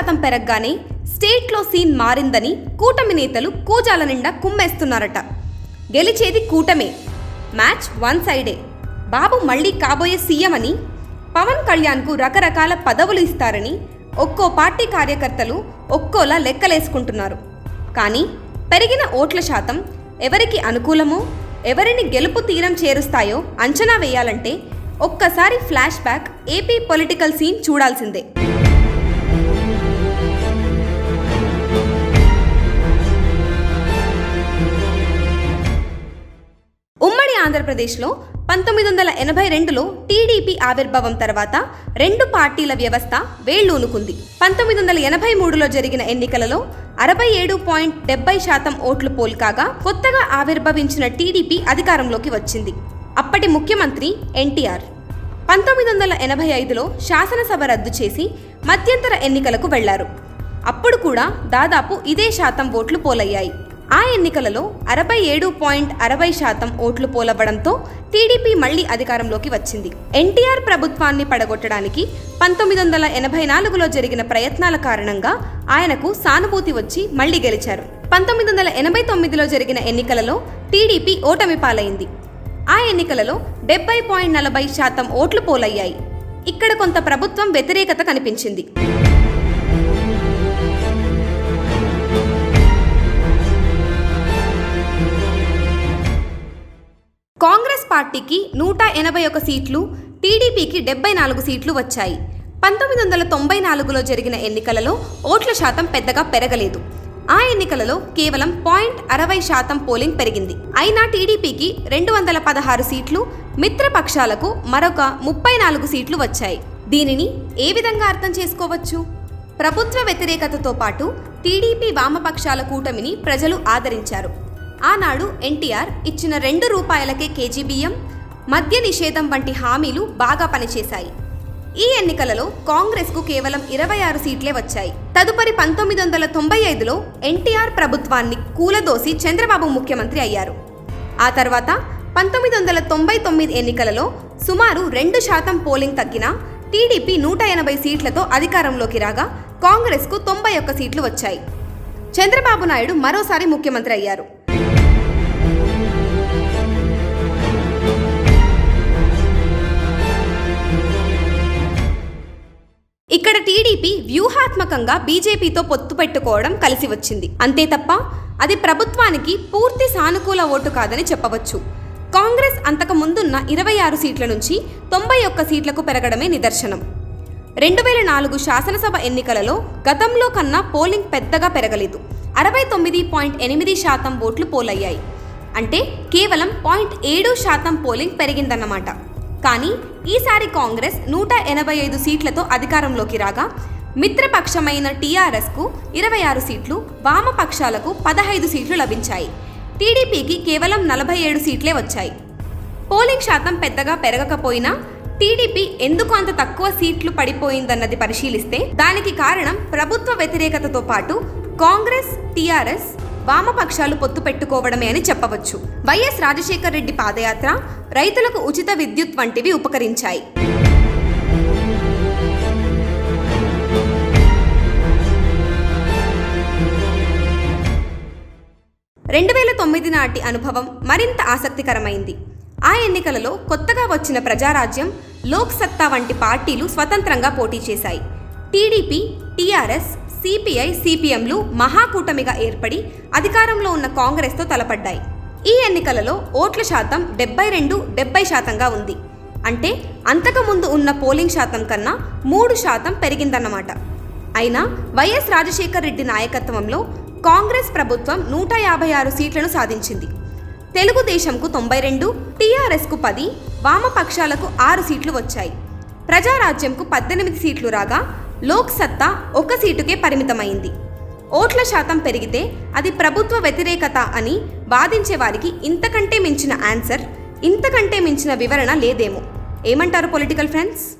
శాతం పెరగగానే స్టేట్లో సీన్ మారిందని కూటమి నేతలు కూజాల నిండా కుమ్మేస్తున్నారట. గెలిచేది కూటమే. మ్యాచ్ వన్ సైడే. బాబు మళ్ళీ కాబోయే సీఎం అని పవన్ కళ్యాణ్కు రకరకాల పదవులు ఇస్తారని ఒక్కో పార్టీ కార్యకర్తలు ఒక్కోలా లెక్కలేసుకుంటున్నారు. కానీ పెరిగిన ఓట్ల శాతం ఎవరికి అనుకూలమో ఎవరిని గెలుపు తీరం చేరుస్తాయో అంచనా వేయాలంటే ఒక్కసారి flash back AP political scene చూడాల్సిందే. ఆంధ్రప్రదేశ్లో పంతొమ్మిది వందల ఎనభై రెండులో టీడీపీ ఆవిర్భావం తర్వాత రెండు పార్టీల వ్యవస్థ వేళ్ళూనుకుంది పంతొమ్మిది వందల ఎనభై మూడులో జరిగిన ఎన్నికలలో అరవై ఏడు పాయింట్ డెబ్బై శాతం ఓట్లు పోల్కాగా కొత్తగా ఆవిర్భవించిన టీడీపీ అధికారంలోకి వచ్చింది. అప్పటి ముఖ్యమంత్రి ఎన్టీఆర్. పంతొమ్మిది వందల ఎనభై ఐదులో శాసనసభ రద్దు చేసి మధ్యంతర ఎన్నికలకు వెళ్ళారు. అప్పుడు కూడా దాదాపు ఇదే శాతం ఓట్లు పోలయ్యాయి. ఆ ఎన్నికలలో అరవై ఏడు పాయింట్ అరవై శాతం ఓట్లు పోలవ్వడంతో టీడీపీ మళ్ళీ అధికారంలోకి వచ్చింది. ఎన్టీఆర్ ప్రభుత్వాన్ని పడగొట్టడానికి పంతొమ్మిది వందల ఎనభై నాలుగులో జరిగిన ప్రయత్నాల కారణంగా ఆయనకు సానుభూతి వచ్చి మళ్ళీ గెలిచారు. పంతొమ్మిది వందల ఎనభై తొమ్మిదిలో జరిగిన ఎన్నికలలో టీడీపీ ఓటమి పాలైంది. ఆ ఎన్నికలలో డెబ్బై పాయింట్ నలభై శాతం ఓట్లు పోలయ్యాయి. ఇక్కడ కొంత ప్రభుత్వం వ్యతిరేకత కనిపించింది. పార్టీకి నూట ఎనభై ఒక సీట్లు టీడీపీకి డెబ్బై నాలుగు సీట్లు వచ్చాయి. పంతొమ్మిది వందల తొంభై నాలుగులో జరిగిన ఎన్నికలలో ఓట్ల శాతం పెద్దగా పెరగలేదు. ఆ ఎన్నికలలో కేవలం పాయింట్ అరవై శాతం పోలింగ్ పెరిగింది. అయినా టీడీపీకి రెండు వందల పదహారు సీట్లు మిత్రపక్షాలకు మరొక ముప్పై నాలుగు సీట్లు వచ్చాయి. దీనిని ఏ విధంగా అర్థం చేసుకోవచ్చు? ప్రభుత్వ వ్యతిరేకతతో పాటు టీడీపీ వామపక్షాల కూటమిని ప్రజలు ఆదరించారు. ఆనాడు ఎన్టీఆర్ ఇచ్చిన రెండు రూపాయలకే కేజీ బియ్యం మద్య నిషేధం వంటి హామీలు బాగా పనిచేశాయి. ఈ ఎన్నికలలో కాంగ్రెస్కు కేవలం ఇరవై ఆరు సీట్లే వచ్చాయి. తదుపరి పంతొమ్మిది వందల తొంభై ఐదులో ఎన్టీఆర్ ప్రభుత్వాన్ని కూలదోసి చంద్రబాబు ముఖ్యమంత్రి అయ్యారు. ఆ తర్వాత పంతొమ్మిది వందల తొంభై తొమ్మిది ఎన్నికలలో సుమారు రెండు శాతం పోలింగ్ తగ్గిన టీడీపీ నూట ఎనభై సీట్లతో అధికారంలోకి రాగా కాంగ్రెస్కు తొంభై ఒక్క సీట్లు వచ్చాయి. చంద్రబాబు నాయుడు మరోసారి ముఖ్యమంత్రి అయ్యారు. ఇక్కడ టీడీపీ వ్యూహాత్మకంగా బీజేపీతో పొత్తు పెట్టుకోవడం కలిసి వచ్చింది. అంతే తప్ప అది ప్రభుత్వానికి పూర్తి సానుకూల ఓటు కాదని చెప్పవచ్చు. కాంగ్రెస్ అంతకు ముందున్న ఇరవై ఆరు సీట్ల నుంచి తొంభై ఒక్క సీట్లకు పెరగడమే నిదర్శనం. రెండు వేల నాలుగు శాసనసభ ఎన్నికలలో గతంలో కన్నా పోలింగ్ పెద్దగా పెరగలేదు. అరవై తొమ్మిది పాయింట్ ఎనిమిది శాతం ఓట్లు పోలయ్యాయి. అంటే కేవలం పాయింట్ ఏడు శాతం పోలింగ్ పెరిగిందన్నమాట. కానీ ఈసారి కాంగ్రెస్ నూట ఎనభై ఐదు సీట్లతో అధికారంలోకి రాగా మిత్రపక్షమైన టీఆర్ఎస్కు ఇరవై ఆరు సీట్లు వామపక్షాలకు పదహైదు సీట్లు లభించాయి. టీడీపీకి కేవలం నలభై ఏడు సీట్లే వచ్చాయి. పోలింగ్ శాతం పెద్దగా పెరగకపోయినా టీడీపీ ఎందుకు అంత తక్కువ సీట్లు పడిపోయిందన్నది పరిశీలిస్తే దానికి కారణం ప్రభుత్వ వ్యతిరేకతతో పాటు కాంగ్రెస్ టీఆర్ఎస్ వామపక్షాలు పొత్తు పెట్టుకోవడమే అని చెప్పవచ్చు. వైఎస్ రాజశేఖర్ రెడ్డి పాదయాత్ర రైతులకు ఉచిత విద్యుత్ వంటివి ఉపకరించాయి. రెండు వేల తొమ్మిది నాటి అనుభవం మరింత ఆసక్తికరమైంది. ఆ ఎన్నికలలో కొత్తగా వచ్చిన ప్రజారాజ్యం లోక్ సత్తా వంటి పార్టీలు స్వతంత్రంగా పోటీ చేశాయి. టీడీపీ టీఆర్ఎస్ సిపిఐ సిపిఎంలు మహాకూటమిగా ఏర్పడి అధికారంలో ఉన్న కాంగ్రెస్తో తలపడ్డాయి. ఈ ఎన్నికలలో ఓట్ల శాతం డెబ్బై రెండు డెబ్బై శాతంగా ఉంది. అంటే అంతకుముందు ఉన్న పోలింగ్ శాతం కన్నా మూడు శాతం పెరిగిందన్నమాట. అయినా వైఎస్ రాజశేఖర్ రెడ్డి నాయకత్వంలో కాంగ్రెస్ ప్రభుత్వం నూట యాభై ఆరు సీట్లను సాధించింది. తెలుగుదేశంకు తొంభై రెండు టీఆర్ఎస్కు పది వామపక్షాలకు ఆరు సీట్లు వచ్చాయి. ప్రజారాజ్యంకు పద్దెనిమిది సీట్లు రాగా లోక్సత్తా ఒక సీటుకే పరిమితమైంది. ఓట్ల శాతం పెరిగితే అది ప్రభుత్వ వ్యతిరేకత అని వాదించే వారికి ఇంతకంటే మించిన ఆన్సర్ ఇంతకంటే మించిన వివరణ లేదేమో. ఏమంటారు పొలిటికల్ ఫ్రెండ్స్?